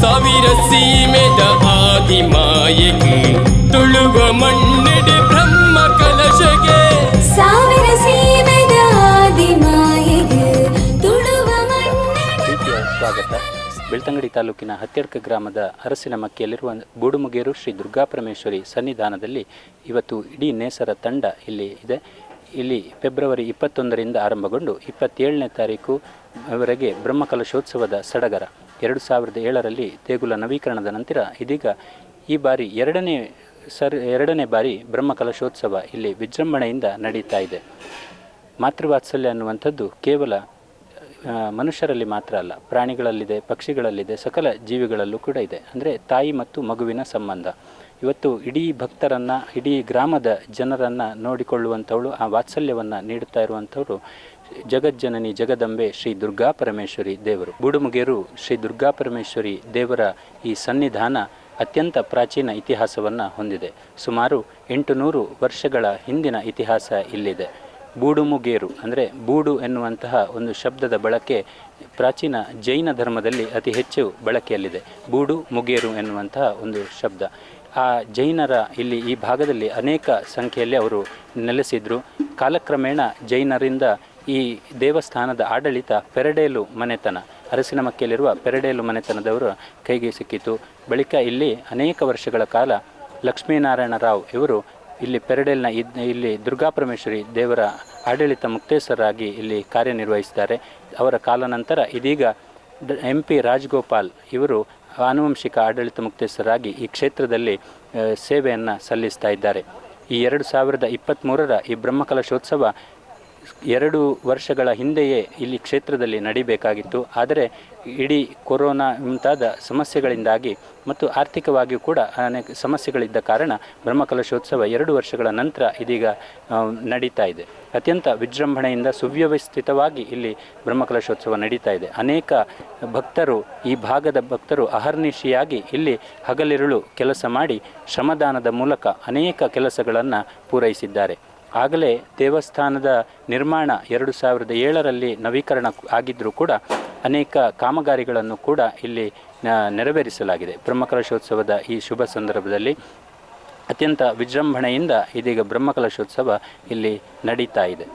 ಸಾವಿರ ಸೀಮೆದ ಆದಿಮಾಯೆಗೆ ತುಳುವ ಮಣ್ಣೆಡೆ ಬ್ರಹ್ಮ ಕಲಶಗೆ. ಸಾವಿರ ಸೀಮೆದ ಆದಿಮಾಯೆಗೆ ತುಳುವ ಮಣ್ಣಿನ ಪ್ರೀತಿಯ ಸ್ವಾಗತ. ಬೆಳ್ತಂಗಡಿ ತಾಲೂಕಿನ ಹತ್ಯಡ್ಕ ಗ್ರಾಮದ ಅರಸಿನ ಮಕ್ಕಿಯಲ್ಲಿರುವ ಗೂಡುಮುಗೇರು ಶ್ರೀ ದುರ್ಗಾಪರಮೇಶ್ವರಿ ಸನ್ನಿಧಾನದಲ್ಲಿ ಇವತ್ತು ಇಡೀ ನೇಸರ ತಂಡ ಇಲ್ಲಿ ಇದೆ. ಇಲ್ಲಿ ಫೆಬ್ರವರಿ ಇಪ್ಪತ್ತೊಂದರಿಂದ ಆರಂಭಗೊಂಡು ಇಪ್ಪತ್ತೇಳನೇ ತಾರೀಕು ವರೆಗೆ ಬ್ರಹ್ಮಕಲಶೋತ್ಸವದ ಸಡಗರ. ಎರಡು ಸಾವಿರದ ಏಳರಲ್ಲಿ ದೇಗುಲ ನವೀಕರಣದ ನಂತರ ಇದೀಗ ಈ ಬಾರಿ ಎರಡನೇ ಸರ್, ಎರಡನೇ ಬಾರಿ ಬ್ರಹ್ಮಕಲಶೋತ್ಸವ ಇಲ್ಲಿ ವಿಜೃಂಭಣೆಯಿಂದ ನಡೀತಾ ಇದೆ. ಮಾತೃವಾತ್ಸಲ್ಯ ಅನ್ನುವಂಥದ್ದು ಕೇವಲ ಮನುಷ್ಯರಲ್ಲಿ ಮಾತ್ರ ಅಲ್ಲ, ಪ್ರಾಣಿಗಳಲ್ಲಿದೆ, ಪಕ್ಷಿಗಳಲ್ಲಿದೆ, ಸಕಲ ಜೀವಿಗಳಲ್ಲೂ ಕೂಡ ಇದೆ. ಅಂದರೆ ತಾಯಿ ಮತ್ತು ಮಗುವಿನ ಸಂಬಂಧ. ಇವತ್ತು ಇಡೀ ಭಕ್ತರನ್ನು, ಇಡೀ ಗ್ರಾಮದ ಜನರನ್ನು ನೋಡಿಕೊಳ್ಳುವಂಥವಳು, ಆ ವಾತ್ಸಲ್ಯವನ್ನು ನೀಡುತ್ತಾ ಇರುವಂಥವರು ಜಗಜ್ಜನನಿ ಜಗದಂಬೆ ಶ್ರೀ ದುರ್ಗಾ ಪರಮೇಶ್ವರಿ ದೇವರು. ಬುಡುಮುಗೇರು ಶ್ರೀ ದುರ್ಗಾ ಪರಮೇಶ್ವರಿ ದೇವರ ಈ ಸನ್ನಿಧಾನ ಅತ್ಯಂತ ಪ್ರಾಚೀನ ಇತಿಹಾಸವನ್ನು ಹೊಂದಿದೆ. ಸುಮಾರು ಎಂಟು ನೂರು ವರ್ಷಗಳ ಹಿಂದಿನ ಇತಿಹಾಸ ಇಲ್ಲಿದೆ. ಬೂಡುಮುಗೇರು ಅಂದರೆ ಬೂಡು ಎನ್ನುವಂತಹ ಒಂದು ಶಬ್ದದ ಬಳಕೆ ಪ್ರಾಚೀನ ಜೈನ ಧರ್ಮದಲ್ಲಿ ಅತಿ ಹೆಚ್ಚು ಬಳಕೆಯಲ್ಲಿದೆ. ಬೂಡು ಮುಗೇರು ಎನ್ನುವಂತಹ ಒಂದು ಶಬ್ದ. ಆ ಜೈನರ ಇಲ್ಲಿ ಈ ಭಾಗದಲ್ಲಿ ಅನೇಕ ಸಂಖ್ಯೆಯಲ್ಲಿ ಅವರು ನೆಲೆಸಿದ್ರು. ಕಾಲಕ್ರಮೇಣ ಜೈನರಿಂದ ಈ ದೇವಸ್ಥಾನದ ಆಡಳಿತ ಪೆರಡೇಲು ಮನೆತನ, ಅರಸಿನ ಮಕ್ಕೆಯಲ್ಲಿರುವ ಪೆರಡೇಲು ಮನೆತನದವರು ಕೈಗೆ ಸಿಕ್ಕಿತು. ಬಳಿಕ ಇಲ್ಲಿ ಅನೇಕ ವರ್ಷಗಳ ಕಾಲ ಲಕ್ಷ್ಮೀನಾರಾಯಣ ರಾವ್ ಇವರು ಇಲ್ಲಿ ಪೆರಡೇಲ್ನ ಇಲ್ಲಿ ದುರ್ಗಾಪರಮೇಶ್ವರಿ ದೇವರ ಆಡಳಿತ ಮುಕ್ತೇಶ್ವರರಾಗಿ ಇಲ್ಲಿ ಕಾರ್ಯನಿರ್ವಹಿಸಿದ್ದಾರೆ. ಅವರ ಕಾಲಾನಂತರ ಇದೀಗ ಎಂ ಪಿ ರಾಜಗೋಪಾಲ್ ಇವರು ಆನುವಂಶಿಕ ಆಡಳಿತ ಮುಕ್ತೇಶ್ವರರಾಗಿ ಈ ಕ್ಷೇತ್ರದಲ್ಲಿ ಸೇವೆಯನ್ನು ಸಲ್ಲಿಸ್ತಾ ಇದ್ದಾರೆ. ಈ ಎರಡು ಸಾವಿರದ ಇಪ್ಪತ್ತ್ಮೂರರ ಈ ಬ್ರಹ್ಮಕಲಶೋತ್ಸವ ಎರಡು ವರ್ಷಗಳ ಹಿಂದೆಯೇ ಇಲ್ಲಿ ಕ್ಷೇತ್ರದಲ್ಲಿ ನಡಿಬೇಕಾಗಿತ್ತು. ಆದರೆ ಇಡೀ ಕೊರೋನಾ ಮುಂತಾದ ಸಮಸ್ಯೆಗಳಿಂದಾಗಿ ಮತ್ತು ಆರ್ಥಿಕವಾಗಿಯೂ ಕೂಡ ಅನೇಕ ಸಮಸ್ಯೆಗಳಿದ್ದ ಕಾರಣ ಬ್ರಹ್ಮಕಲಶೋತ್ಸವ ಎರಡು ವರ್ಷಗಳ ನಂತರ ಇದೀಗ ನಡೀತಾ ಇದೆ. ಅತ್ಯಂತ ವಿಜೃಂಭಣೆಯಿಂದ ಸುವ್ಯವಸ್ಥಿತವಾಗಿ ಇಲ್ಲಿ ಬ್ರಹ್ಮಕಲಶೋತ್ಸವ ನಡೀತಾ ಇದೆ. ಅನೇಕ ಭಕ್ತರು, ಈ ಭಾಗದ ಭಕ್ತರು ಅಹರ್ನಿಶಿಯಾಗಿ ಇಲ್ಲಿ ಹಗಲಿರುಳು ಕೆಲಸ ಮಾಡಿ ಶ್ರಮದಾನದ ಮೂಲಕ ಅನೇಕ ಕೆಲಸಗಳನ್ನು ಪೂರೈಸಿದ್ದಾರೆ. ಆಗಲೇ ದೇವಸ್ಥಾನದ ನಿರ್ಮಾಣ ಎರಡು ಸಾವಿರದ ಏಳರಲ್ಲಿ ನವೀಕರಣ ಆಗಿದ್ದರೂ ಕೂಡ ಅನೇಕ ಕಾಮಗಾರಿಗಳನ್ನು ಕೂಡ ಇಲ್ಲಿ ನೆರವೇರಿಸಲಾಗಿದೆ. ಬ್ರಹ್ಮಕಲಶೋತ್ಸವದ ಈ ಶುಭ ಸಂದರ್ಭದಲ್ಲಿ ಅತ್ಯಂತ ವಿಜೃಂಭಣೆಯಿಂದ ಇದೀಗ ಬ್ರಹ್ಮಕಲಶೋತ್ಸವ ಇಲ್ಲಿ ನಡೀತಾ ಇದೆ.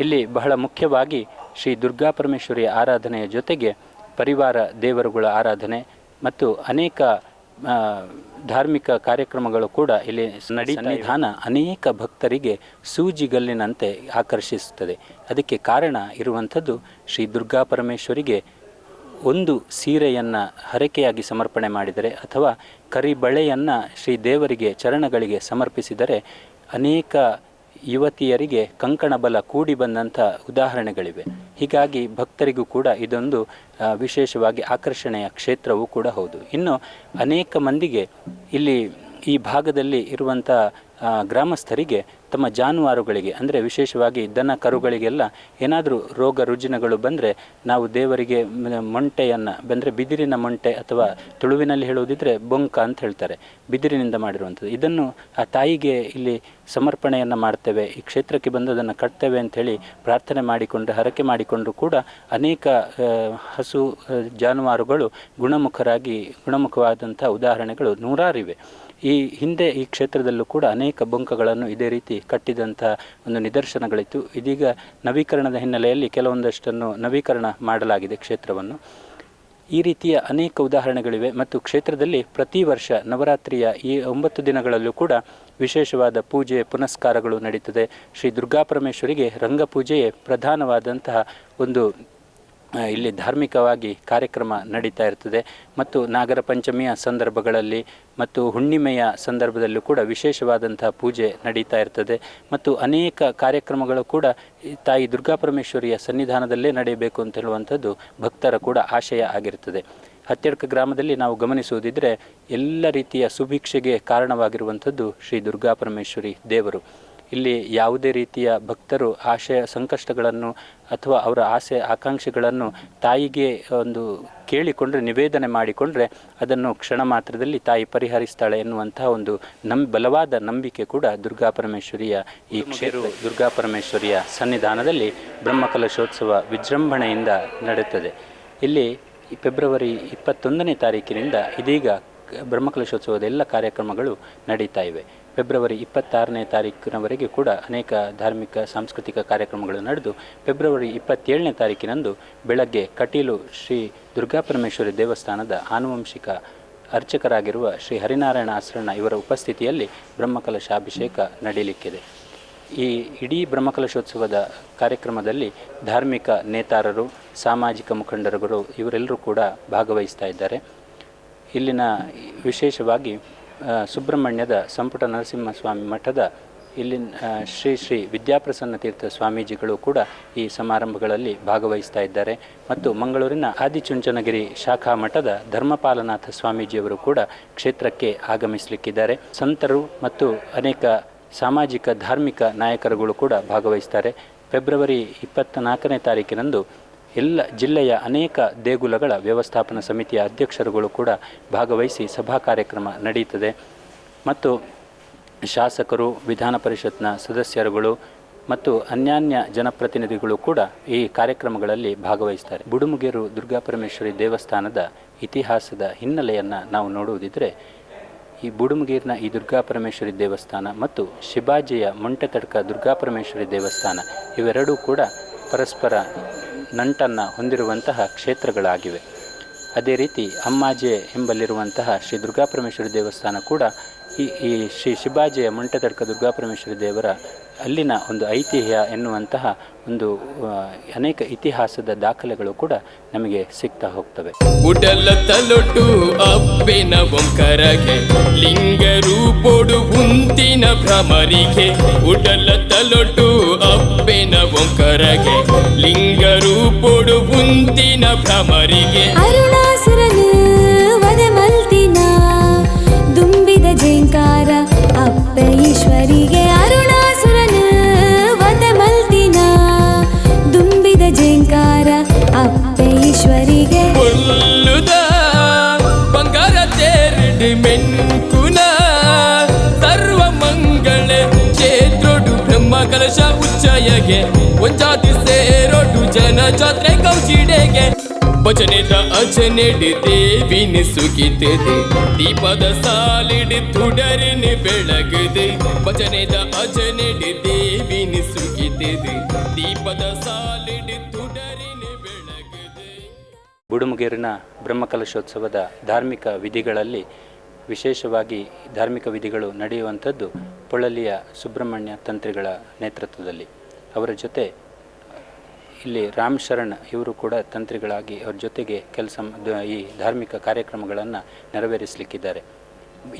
ಇಲ್ಲಿ ಬಹಳ ಮುಖ್ಯವಾಗಿ ಶ್ರೀ ದುರ್ಗಾ ಪರಮೇಶ್ವರಿಯ ಆರಾಧನೆಯ ಜೊತೆಗೆ ಪರಿವಾರ ದೇವರುಗಳ ಆರಾಧನೆ ಮತ್ತು ಅನೇಕ ಧಾರ್ಮಿಕ ಕಾರ್ಯಕ್ರಮಗಳು ಕೂಡ ಇಲ್ಲಿ ನಡಿ ಸನ್ನಿಧಾನ ಅನೇಕ ಭಕ್ತರಿಗೆ ಸೂಜಿಗಲ್ಲಿನಂತೆ ಆಕರ್ಷಿಸುತ್ತದೆ. ಅದಕ್ಕೆ ಕಾರಣ ಇರುವಂಥದ್ದು ಶ್ರೀ ದುರ್ಗಾ ಪರಮೇಶ್ವರಿಗೆ ಒಂದು ಸೀರೆಯನ್ನು ಹರಕೆಯಾಗಿ ಸಮರ್ಪಣೆ ಮಾಡಿದರೆ ಅಥವಾ ಕರಿಬಳೆಯನ್ನು ಶ್ರೀ ದೇವರಿಗೆ ಚರಣಗಳಿಗೆ ಸಮರ್ಪಿಸಿದರೆ ಅನೇಕ ಯುವತಿಯರಿಗೆ ಕಂಕಣ ಬಲ ಕೂಡಿ ಬಂದಂಥ ಉದಾಹರಣೆಗಳಿವೆ. ಹೀಗಾಗಿ ಭಕ್ತರಿಗೂ ಕೂಡ ಇದೊಂದು ವಿಶೇಷವಾಗಿ ಆಕರ್ಷಣೆಯ ಕ್ಷೇತ್ರವೂ ಕೂಡ ಹೌದು. ಇನ್ನು ಅನೇಕ ಮಂದಿಗೆ ಇಲ್ಲಿ ಈ ಭಾಗದಲ್ಲಿ ಇರುವಂಥ ಗ್ರಾಮಸ್ಥರಿಗೆ ತಮ್ಮ ಜಾನುವಾರುಗಳಿಗೆ, ಅಂದರೆ ವಿಶೇಷವಾಗಿ ದನ ಕರುಗಳಿಗೆಲ್ಲ ಏನಾದರೂ ರೋಗ ರುಜಿನಗಳು ಬಂದರೆ ನಾವು ದೇವರಿಗೆ ಮೊಂಟೆಯನ್ನು, ಬಂದರೆ ಬಿದಿರಿನ ಮೊಂಟೆ ಅಥವಾ ತುಳುವಿನಲ್ಲಿ ಹೇಳುವುದಿದ್ರೆ ಬೊಂಕ ಅಂತ ಹೇಳ್ತಾರೆ, ಬಿದಿರಿನಿಂದ ಮಾಡಿರುವಂಥದ್ದು. ಇದನ್ನು ಆ ತಾಯಿಗೆ ಇಲ್ಲಿ ಸಮರ್ಪಣೆಯನ್ನು ಮಾಡ್ತೇವೆ, ಈ ಕ್ಷೇತ್ರಕ್ಕೆ ಬಂದು ಅದನ್ನು ಕಟ್ತೇವೆ ಅಂಥೇಳಿ ಪ್ರಾರ್ಥನೆ ಮಾಡಿಕೊಂಡು, ಹರಕೆ ಮಾಡಿಕೊಂಡು ಕೂಡ ಅನೇಕ ಹಸು ಜಾನುವಾರುಗಳು ಗುಣಮುಖರಾಗಿ, ಗುಣಮುಖವಾದಂಥ ಉದಾಹರಣೆಗಳು ನೂರಾರಿವೆ ಈ ಹಿಂದೆ ಈ ಕ್ಷೇತ್ರದಲ್ಲೂ ಕೂಡ ಅನೇಕ ಬೊಂಕಗಳನ್ನು ಇದೇ ರೀತಿ ಕಟ್ಟಿದಂಥ ಒಂದು ನಿದರ್ಶನಗಳಿತ್ತು. ಇದೀಗ ನವೀಕರಣದ ಹಿನ್ನೆಲೆಯಲ್ಲಿ ಕೆಲವೊಂದಷ್ಟನ್ನು ನವೀಕರಣ ಮಾಡಲಾಗಿದೆ ಕ್ಷೇತ್ರವನ್ನು. ಈ ರೀತಿಯ ಅನೇಕ ಉದಾಹರಣೆಗಳಿವೆ ಮತ್ತು ಕ್ಷೇತ್ರದಲ್ಲಿ ಪ್ರತಿ ವರ್ಷ ನವರಾತ್ರಿಯ ಈ ಒಂಬತ್ತು ದಿನಗಳಲ್ಲೂ ಕೂಡ ವಿಶೇಷವಾದ ಪೂಜೆ, ಪುನಸ್ಕಾರಗಳು ನಡೀತದೆ. ಶ್ರೀ ದುರ್ಗಾಪರಮೇಶ್ವರಿಗೆ ರಂಗಪೂಜೆಯೇ ಪ್ರಧಾನವಾದಂತಹ ಒಂದು ಇಲ್ಲಿ ಧಾರ್ಮಿಕವಾಗಿ ಕಾರ್ಯಕ್ರಮ ನಡೀತಾ ಇರ್ತದೆ. ಮತ್ತು ನಾಗರ ಪಂಚಮಿಯ ಸಂದರ್ಭಗಳಲ್ಲಿ ಮತ್ತು ಹುಣ್ಣಿಮೆಯ ಸಂದರ್ಭದಲ್ಲೂ ಕೂಡ ವಿಶೇಷವಾದಂತಹ ಪೂಜೆ ನಡೀತಾ ಇರ್ತದೆ. ಮತ್ತು ಅನೇಕ ಕಾರ್ಯಕ್ರಮಗಳು ಕೂಡ ತಾಯಿ ದುರ್ಗಾ ಪರಮೇಶ್ವರಿಯ ಸನ್ನಿಧಾನದಲ್ಲೇ ನಡೆಯಬೇಕು ಅಂತ ಹೇಳುವಂಥದ್ದು ಭಕ್ತರ ಕೂಡ ಆಶಯ ಆಗಿರ್ತದೆ. ಹತ್ಯಡ್ಕ ಗ್ರಾಮದಲ್ಲಿ ನಾವು ಗಮನಿಸುವುದಿದ್ರೆ ಎಲ್ಲ ರೀತಿಯ ಸುಭಿಕ್ಷೆಗೆ ಕಾರಣವಾಗಿರುವಂಥದ್ದು ಶ್ರೀ ದುರ್ಗಾ ಪರಮೇಶ್ವರಿ ದೇವರು. ಇಲ್ಲಿ ಯಾವುದೇ ರೀತಿಯ ಭಕ್ತರು ಆಶಯ ಸಂಕಷ್ಟಗಳನ್ನು ಅಥವಾ ಅವರ ಆಸೆ ಆಕಾಂಕ್ಷೆಗಳನ್ನು ತಾಯಿಗೆ ಒಂದು ಕೇಳಿಕೊಂಡ್ರೆ ನಿವೇದನೆ ಮಾಡಿಕೊಂಡ್ರೆ ಅದನ್ನು ಕ್ಷಣ ಮಾತ್ರದಲ್ಲಿ ತಾಯಿ ಪರಿಹರಿಸ್ತಾಳೆ ಎನ್ನುವಂತಹ ಒಂದು ನಂ ಬಲವಾದ ನಂಬಿಕೆ ಕೂಡ ದುರ್ಗಾ ಪರಮೇಶ್ವರಿಯ ಈ ಕ್ಷೇತ್ರ ದುರ್ಗಾ ಪರಮೇಶ್ವರಿಯ ಸನ್ನಿಧಾನದಲ್ಲಿ ಬ್ರಹ್ಮಕಲಶೋತ್ಸವ ವಿಜೃಂಭಣೆಯಿಂದ ನಡೆಯುತ್ತದೆ. ಇಲ್ಲಿ ಫೆಬ್ರವರಿ ಇಪ್ಪತ್ತೊಂದನೇ ತಾರೀಕಿನಿಂದ ಇದೀಗ ಬ್ರಹ್ಮಕಲಶೋತ್ಸವದ ಎಲ್ಲ ಕಾರ್ಯಕ್ರಮಗಳು ನಡೀತಾ ಇವೆ. ಫೆಬ್ರವರಿ ಇಪ್ಪತ್ತಾರನೇ ತಾರೀಕಿನವರೆಗೆ ಕೂಡ ಅನೇಕ ಧಾರ್ಮಿಕ, ಸಾಂಸ್ಕೃತಿಕ ಕಾರ್ಯಕ್ರಮಗಳು ನಡೆದು, ಫೆಬ್ರವರಿ ಇಪ್ಪತ್ತೇಳನೇ ತಾರೀಕಿನಂದು ಬೆಳಗ್ಗೆ ಕಟೀಲು ಶ್ರೀ ದುರ್ಗಾಪರಮೇಶ್ವರಿ ದೇವಸ್ಥಾನದ ಆನುವಂಶಿಕ ಅರ್ಚಕರಾಗಿರುವ ಶ್ರೀ ಹರಿನಾರಾಯಣ ಆಶ್ರಣ ಇವರ ಉಪಸ್ಥಿತಿಯಲ್ಲಿ ಬ್ರಹ್ಮಕಲಶಾಭಿಷೇಕ ನಡೆಯಲಿಕ್ಕಿದೆ ಈ ಇಡೀ ಬ್ರಹ್ಮಕಲಶೋತ್ಸವದ ಕಾರ್ಯಕ್ರಮದಲ್ಲಿ ಧಾರ್ಮಿಕ ನೇತಾರರು, ಸಾಮಾಜಿಕ ಮುಖಂಡರುಗಳು ಇವರೆಲ್ಲರೂ ಕೂಡ ಭಾಗವಹಿಸ್ತಾ ಇದ್ದಾರೆ. ಇಲ್ಲಿನ ವಿಶೇಷವಾಗಿ ಸುಬ್ರಹ್ಮಣ್ಯದ ಸಂಪುಟ ನರಸಿಂಹಸ್ವಾಮಿ ಮಠದ ಇಲ್ಲಿನ ಶ್ರೀ ಶ್ರೀ ವಿದ್ಯಾಪ್ರಸನ್ನ ತೀರ್ಥ ಸ್ವಾಮೀಜಿಗಳು ಕೂಡ ಈ ಸಮಾರಂಭಗಳಲ್ಲಿ ಭಾಗವಹಿಸ್ತಾ ಇದ್ದಾರೆ. ಮತ್ತು ಮಂಗಳೂರಿನ ಆದಿಚುಂಚನಗಿರಿ ಶಾಖಾ ಮಠದ ಧರ್ಮಪಾಲನಾಥ ಸ್ವಾಮೀಜಿಯವರು ಕೂಡ ಕ್ಷೇತ್ರಕ್ಕೆ ಆಗಮಿಸಲಿಕ್ಕಿದ್ದಾರೆ. ಸಂತರು ಮತ್ತು ಅನೇಕ ಸಾಮಾಜಿಕ, ಧಾರ್ಮಿಕ ನಾಯಕರುಗಳು ಕೂಡ ಭಾಗವಹಿಸ್ತಾರೆ. ಫೆಬ್ರವರಿ ಇಪ್ಪತ್ತ ನಾಲ್ಕನೇ ತಾರೀಕಿನಂದು ಎಲ್ಲ ಜಿಲ್ಲೆಯ ಅನೇಕ ದೇಗುಲಗಳ ವ್ಯವಸ್ಥಾಪನಾ ಸಮಿತಿಯ ಅಧ್ಯಕ್ಷರುಗಳು ಕೂಡ ಭಾಗವಹಿಸಿ ಸಭಾ ಕಾರ್ಯಕ್ರಮ ನಡೆಯುತ್ತದೆ. ಮತ್ತು ಶಾಸಕರು, ವಿಧಾನ ಪರಿಷತ್ನ ಸದಸ್ಯರುಗಳು ಮತ್ತು ಅನ್ಯಾನ್ಯ ಜನಪ್ರತಿನಿಧಿಗಳು ಕೂಡ ಈ ಕಾರ್ಯಕ್ರಮಗಳಲ್ಲಿ ಭಾಗವಹಿಸ್ತಾರೆ ಬುಡುಮುಗೇರು ದುರ್ಗಾಪರಮೇಶ್ವರಿ ದೇವಸ್ಥಾನದ ಇತಿಹಾಸದ ಹಿನ್ನೆಲೆಯನ್ನು ನಾವು ನೋಡುವುದಿದ್ದರೆ ಈ ಬುಡುಮುಗೇರಿನ ಈ ದುರ್ಗಾಪರಮೇಶ್ವರಿ ದೇವಸ್ಥಾನ ಮತ್ತು ಶಿಬಾಜಿಯ ಮೊಂಟೆತಡ್ಕ ದುರ್ಗಾಪರಮೇಶ್ವರಿ ದೇವಸ್ಥಾನ ಇವೆರಡೂ ಕೂಡ ಪರಸ್ಪರ ನಂಟನ್ನು ಹೊಂದಿರುವಂತಹ ಕ್ಷೇತ್ರಗಳಾಗಿವೆ. ಅದೇ ರೀತಿ ಅಮ್ಮಾಜೆ ಎಂಬಲ್ಲಿರುವಂತಹ ಶ್ರೀ ದುರ್ಗಾಪರಮೇಶ್ವರಿ ದೇವಸ್ಥಾನ ಕೂಡ ಈ ಈ ಶ್ರೀ ಶಿಬಾಜಿಯ ಮುಂಟತಡ್ಕ ದುರ್ಗಾಪರಮೇಶ್ವರಿ ದೇವರ ಅಲ್ಲಿನ ಒಂದು ಐತಿಹ್ಯ ಎನ್ನುವಂತಹ ಒಂದು ಅನೇಕ ಇತಿಹಾಸದ ದಾಖಲೆಗಳು ಕೂಡ ನಮಗೆ ಸಿಗ್ತಾ ಹೋಗ್ತವೆ. ಉಡಲ ತಲೊಟ್ಟು ಅಪ್ಪೇನ ಒಂಕರಗೆ ಲಿಂಗ ರೂಪೋಡು ಉಂತಿನ ಭ್ರಮರಿಗೆ. ಉಡಲ ತಲೊಟ್ಟು ಅಪ್ಪಿನ ಒಂಕರಗೆ ಲಿಂಗ ರೂಪೋಡು ಉಂತಿನ ಭ್ರಮರಿಗೆ. ಅರುಣಾಸುರನು ಮಲ್ತಿನ ದುಂಬಿದ ಜೇಂಕಾರ ಅಪ್ಪ ಈಶ್ವರಿಗೆ. ಈಶ್ವರಿಗೆ ಕೊಲ್ಲುದ ಬಂಗಾರ ತೇರಡು ಮೆನ್ಕುನ ಸರ್ವ ಮಂಗಳ ಕ್ಷೇತ್ರೊಡು ಬ್ರಹ್ಮ ಕಲಶ ಉಚ್ಚಯಗೆ ಒಂಜಾತಿ ಸೇರೊಡು ಜನ ಜಾತ್ರೆ ಕೌಚಿಡೆಗೆ ಭಜನೆದ ಅಜನೆಡು ದೇವಿನ ಸುಗಿತದೆ ದೀಪದ ಸಾಲಿಡು ತುಡರಿನ ಬೆಳಗದೆ ಭಜನೆದ ಅಜನೆಡು ದೇವಿನ ಸುಗಿತದೆ ದೀಪದ ಸಾಲಿಡು ತುಡರಿನ ಬೆಳಗದೆ ಬುಡುಮುಗೇರಿನ ಬ್ರಹ್ಮಕಲಶೋತ್ಸವದ ಧಾರ್ಮಿಕ ವಿಧಿಗಳಲ್ಲಿ ವಿಶೇಷವಾಗಿ ಧಾರ್ಮಿಕ ವಿಧಿಗಳು ನಡೆಯುವಂಥದ್ದು ಪೊಳಲಿಯ ಸುಬ್ರಹ್ಮಣ್ಯ ತಂತ್ರಿಗಳ ನೇತೃತ್ವದಲ್ಲಿ. ಅವರ ಜೊತೆ ಇಲ್ಲಿ ರಾಮ್ ಶರಣ್ ಇವರು ಕೂಡ ತಂತ್ರಿಗಳಾಗಿ ಅವ್ರ ಜೊತೆಗೆ ಕೆಲಸ ಈ ಧಾರ್ಮಿಕ ಕಾರ್ಯಕ್ರಮಗಳನ್ನು ನೆರವೇರಿಸಲಿಕ್ಕಿದ್ದಾರೆ.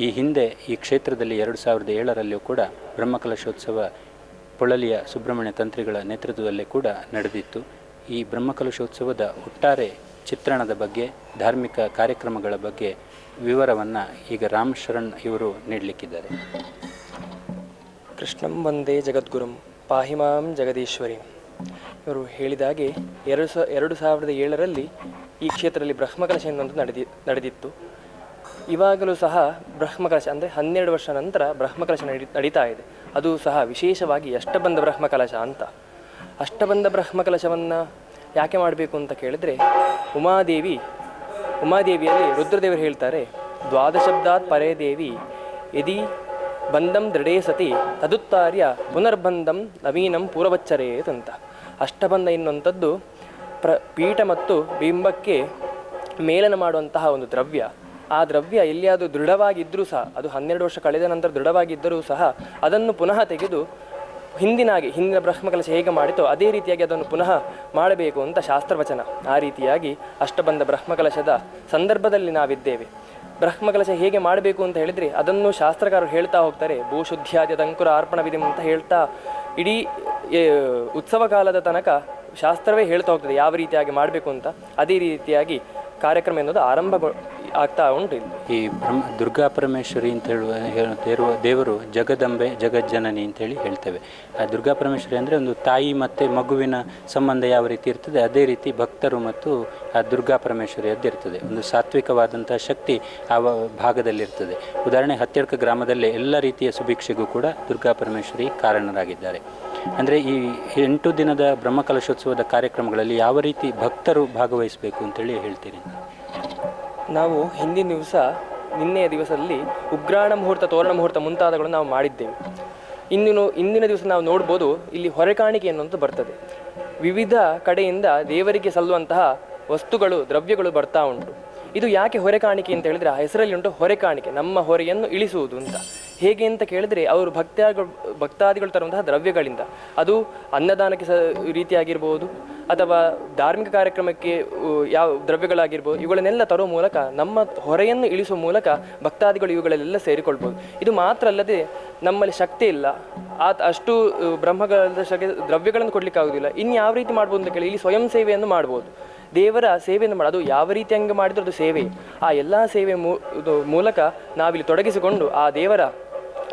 ಈ ಹಿಂದೆ ಈ ಕ್ಷೇತ್ರದಲ್ಲಿ ಎರಡು ಸಾವಿರದ ಏಳರಲ್ಲಿಯೂ ಕೂಡ ಬ್ರಹ್ಮಕಲಶೋತ್ಸವ ಪೊಳಲಿಯ ಸುಬ್ರಹ್ಮಣ್ಯ ತಂತ್ರಿಗಳ ನೇತೃತ್ವದಲ್ಲೇ ಕೂಡ ನಡೆದಿತ್ತು. ಈ ಬ್ರಹ್ಮಕಲಶೋತ್ಸವದ ಒಟ್ಟಾರೆ ಚಿತ್ರಣದ ಬಗ್ಗೆ, ಧಾರ್ಮಿಕ ಕಾರ್ಯಕ್ರಮಗಳ ಬಗ್ಗೆ ವಿವರವನ್ನು ಈಗ ರಾಮ್ ಶರಣ್ ಇವರು ನೀಡಲಿಕ್ಕಿದ್ದಾರೆ. ಕೃಷ್ಣಂ ವಂದೇ ಜಗದ್ಗುರುಂ ಪಾಹಿಮಾಂ ಜಗದೀಶ್ವರಿ. ಇವರು ಹೇಳಿದಾಗೆ ಎರಡು ಸ, ಎರಡು ಸಾವಿರದ ಏಳರಲ್ಲಿ ಈ ಕ್ಷೇತ್ರದಲ್ಲಿ ಬ್ರಹ್ಮಕಲಶ ಎಂದೊಂದು ನಡೆದಿ, ನಡೆದಿತ್ತು. ಇವಾಗಲೂ ಸಹ ಬ್ರಹ್ಮಕಲಶ, ಅಂದರೆ ಹನ್ನೆರಡು ವರ್ಷ ನಂತರ ಬ್ರಹ್ಮಕಲಶ ನಡಿ, ನಡೀತಾ ಇದೆ. ಅದು ಸಹ ವಿಶೇಷವಾಗಿ ಅಷ್ಟಬಂಧ ಬ್ರಹ್ಮಕಲಶ ಅಂತ. ಅಷ್ಟಬಂಧ ಬ್ರಹ್ಮಕಲಶವನ್ನು ಯಾಕೆ ಮಾಡಬೇಕು ಅಂತ ಕೇಳಿದ್ರೆ, ಉಮಾದೇವಿ, ಉಮಾದೇವಿಯಲ್ಲಿ ರುದ್ರದೇವರು ಹೇಳ್ತಾರೆ, ದ್ವಾದಶಬ್ದಾತ್ ಪರೇ ದೇವಿ ಯದಿ ಬಂಧಂ ದೃಢೇ ಸತಿ, ತದುತ್ತಾರ್ಯ ಪುನರ್ಬಂಧಂ ನವೀನಂ ಪೂರ್ವಚ್ಚರೇತಂತ ಅಷ್ಟಬಂಧ ಎನ್ನುವಂಥದ್ದು ಪ್ರ, ಪೀಠ ಮತ್ತು ಬಿಂಬಕ್ಕೆ ಮೇಲನ ಮಾಡುವಂತಹ ಒಂದು ದ್ರವ್ಯ. ಆ ದ್ರವ್ಯ ಎಲ್ಲಿಯಾದರೂ ದೃಢವಾಗಿದ್ದರೂ ಸಹ, ಅದು ಹನ್ನೆರಡು ವರ್ಷ ಕಳೆದ ನಂತರ ದೃಢವಾಗಿದ್ದರೂ ಸಹ, ಅದನ್ನು ಪುನಃ ತೆಗೆದು ಹಿಂದಿನಾಗಿ, ಹಿಂದಿನ ಬ್ರಹ್ಮಕಲಶ ಹೇಗೆ ಮಾಡಿತೋ ಅದೇ ರೀತಿಯಾಗಿ ಅದನ್ನು ಪುನಃ ಮಾಡಬೇಕು ಅಂತ ಶಾಸ್ತ್ರವಚನ. ಆ ರೀತಿಯಾಗಿ ಅಷ್ಟಬಂಧ ಬ್ರಹ್ಮಕಲಶದ ಸಂದರ್ಭದಲ್ಲಿ ನಾವಿದ್ದೇವೆ. ಬ್ರಹ್ಮಕಲಶ ಹೇಗೆ ಮಾಡಬೇಕು ಅಂತ ಹೇಳಿದರೆ ಅದನ್ನು ಶಾಸ್ತ್ರಕಾರರು ಹೇಳ್ತಾ ಹೋಗ್ತಾರೆ. ಭೂಶುದ್ಧಿಯಾದ ಅಂಕುರ ಅರ್ಪಣ ವಿಧಿ ಅಂತ ಹೇಳ್ತಾ ಇಡೀ ಉತ್ಸವ ಕಾಲದ ತನಕ ಶಾಸ್ತ್ರವೇ ಹೇಳ್ತಾ ಹೋಗ್ತದೆ ಯಾವ ರೀತಿಯಾಗಿ ಮಾಡಬೇಕು ಅಂತ. ಅದೇ ರೀತಿಯಾಗಿ ಕಾರ್ಯಕ್ರಮ ಎನ್ನುವುದು ಆರಂಭ ಆಗ್ತಾ ಉಂಟು ಈ ಬ್ರಹ್ಮ, ದುರ್ಗಾ ಪರಮೇಶ್ವರಿ ಅಂತ ಹೇಳುವ ಹೇಳುವ ದೇವರು ಜಗದಂಬೆ, ಜಗಜ್ಜನನಿ ಅಂತೇಳಿ ಹೇಳ್ತೇವೆ. ಆ ದುರ್ಗಾ ಪರಮೇಶ್ವರಿ ಅಂದರೆ ಒಂದು ತಾಯಿ ಮತ್ತು ಮಗುವಿನ ಸಂಬಂಧ ಯಾವ ರೀತಿ ಇರ್ತದೆ, ಅದೇ ರೀತಿ ಭಕ್ತರು ಮತ್ತು ಆ ದುರ್ಗಾ ಪರಮೇಶ್ವರಿ ಇರ್ತದೆ. ಒಂದು ಸಾತ್ವಿಕವಾದಂಥ ಶಕ್ತಿ ಆ ಭಾಗದಲ್ಲಿರ್ತದೆ ಉದಾಹರಣೆ, ಹತ್ತಿರಕ ಗ್ರಾಮದಲ್ಲಿ ಎಲ್ಲ ರೀತಿಯ ಸುಭಿಕ್ಷೆಗೂ ಕೂಡ ದುರ್ಗಾ ಪರಮೇಶ್ವರಿ ಕಾರಣರಾಗಿದ್ದಾರೆ. ಅಂದರೆ ಈ ಎಂಟು ದಿನದ ಬ್ರಹ್ಮಕಲಶೋತ್ಸವದ ಕಾರ್ಯಕ್ರಮಗಳಲ್ಲಿ ಯಾವ ರೀತಿ ಭಕ್ತರು ಭಾಗವಹಿಸಬೇಕು ಅಂತೇಳಿ ಹೇಳ್ತೀರಿ ನಾವು ಹಿಂದಿನ ದಿವಸ, ನಿನ್ನೆಯ ದಿವಸದಲ್ಲಿ ಉಗ್ರಾಣ ಮುಹೂರ್ತ, ತೋರಣ ಮುಹೂರ್ತ ಮುಂತಾದಗಳನ್ನು ನಾವು ಮಾಡಿದ್ದೇವೆ. ಇಂದಿನ ಇಂದಿನ ದಿವಸ ನಾವು ನೋಡ್ಬೋದು ಇಲ್ಲಿ ಹೊರೆಕಾಣಿಕೆ ಅನ್ನೋದು ಬರ್ತದೆ. ವಿವಿಧ ಕಡೆಯಿಂದ ದೇವರಿಗೆ ಸಲ್ಲುವಂತಹ ವಸ್ತುಗಳು, ದ್ರವ್ಯಗಳು ಬರ್ತಾ ಉಂಟು. ಇದು ಯಾಕೆ ಹೊರೆಕಾಣಿಕೆ ಅಂತ ಹೇಳಿದ್ರೆ ಆ ಹೆಸರಲ್ಲಿ ಉಂಟು ಹೊರೆಕಾಣಿಕೆ, ನಮ್ಮ ಹೊರೆಯನ್ನು ಇಳಿಸುವುದು ಅಂತ. ಹೇಗೆ ಅಂತ ಕೇಳಿದರೆ ಅವರು ಭಕ್ತಾದಿಗಳು ಭಕ್ತಾದಿಗಳು ತರುವಂತಹ ದ್ರವ್ಯಗಳಿಂದ. ಅದು ಅನ್ನದಾನಕ್ಕೆ ಸ, ರೀತಿಯಾಗಿರ್ಬೋದು ಅಥವಾ ಧಾರ್ಮಿಕ ಕಾರ್ಯಕ್ರಮಕ್ಕೆ ಯಾವ ದ್ರವ್ಯಗಳಾಗಿರ್ಬೋದು, ಇವುಗಳನ್ನೆಲ್ಲ ತರುವ ಮೂಲಕ, ನಮ್ಮ ಹೊರೆಯನ್ನು ಇಳಿಸುವ ಮೂಲಕ ಭಕ್ತಾದಿಗಳು ಇವುಗಳೆಲ್ಲ ಸೇರಿಕೊಳ್ಬೋದು. ಇದು ಮಾತ್ರ ಅಲ್ಲದೆ ನಮ್ಮಲ್ಲಿ ಶಕ್ತಿ ಇಲ್ಲ. ಆತ, ಅಷ್ಟು ಬ್ರಹ್ಮಗಳ ಶಕ್ತಿ, ದ್ರವ್ಯಗಳನ್ನು ಕೊಡ್ಲಿಕ್ಕೆ ಆಗುದಿಲ್ಲ ಇನ್ನು ಯಾವ ರೀತಿ ಮಾಡ್ಬೋದು ಅಂತ ಕೇಳಿ ಇಲ್ಲಿ ಸ್ವಯಂ ಸೇವೆಯನ್ನು ಮಾಡ್ಬೋದು. ದೇವರ ಸೇವೆಯನ್ನು ಮಾಡಿ, ಅದು ಯಾವ ರೀತಿ ಹಂಗೆ ಮಾಡಿದ್ರು ಅದು ಸೇವೆ. ಆ ಎಲ್ಲ ಸೇವೆ ಮೂಲಕ ನಾವಿಲ್ಲಿ ತೊಡಗಿಸಿಕೊಂಡು, ಆ ದೇವರ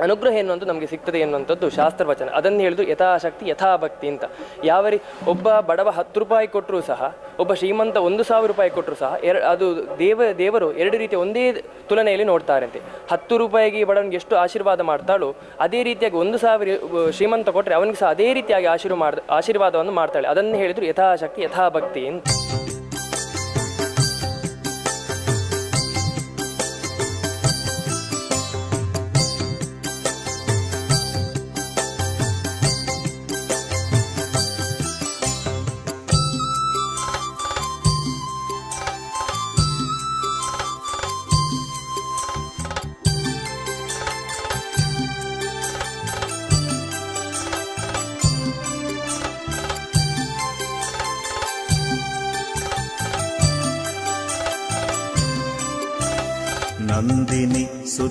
ಅನುಗ್ರಹ ಎನ್ನುವಂಥದ್ದು ನಮಗೆ ಸಿಗ್ತದೆ ಎನ್ನುವಂಥದ್ದು ಶಾಸ್ತ್ರವಚನ ಅದನ್ನು ಹೇಳಿದ್ರು ಯಥಾಶಕ್ತಿ, ಯಥಾಭಕ್ತಿ ಅಂತ. ಯಾವ ಒಬ್ಬ ಬಡವ ಹತ್ತು ರೂಪಾಯಿ ಕೊಟ್ಟರೂ ಸಹ, ಒಬ್ಬ ಶ್ರೀಮಂತ ಒಂದು ಸಾವಿರ ರೂಪಾಯಿ ಕೊಟ್ಟರು ಸಹ, ಎರ, ಅದು ದೇವ, ದೇವರು ಎರಡು ರೀತಿಯ ಒಂದೇ ತುಲನೆಯಲ್ಲಿ ನೋಡ್ತಾರಂತೆ. ಹತ್ತು ರೂಪಾಯಿಗೆ ಬಡವನಿಗೆ ಎಷ್ಟು ಆಶೀರ್ವಾದ ಮಾಡ್ತಾಳೋ, ಅದೇ ರೀತಿಯಾಗಿ ಒಂದು ಸಾವಿರ ಶ್ರೀಮಂತ ಕೊಟ್ಟರೆ ಅವನಿಗೆ ಸಹ ಅದೇ ರೀತಿಯಾಗಿ ಆಶೀರ್ವಾದ ಆಶೀರ್ವಾದವನ್ನು ಮಾಡ್ತಾಳೆ. ಅದನ್ನು ಹೇಳಿದ್ರು ಯಥಾಶಕ್ತಿ, ಯಥಾಭಕ್ತಿ ಅಂತ.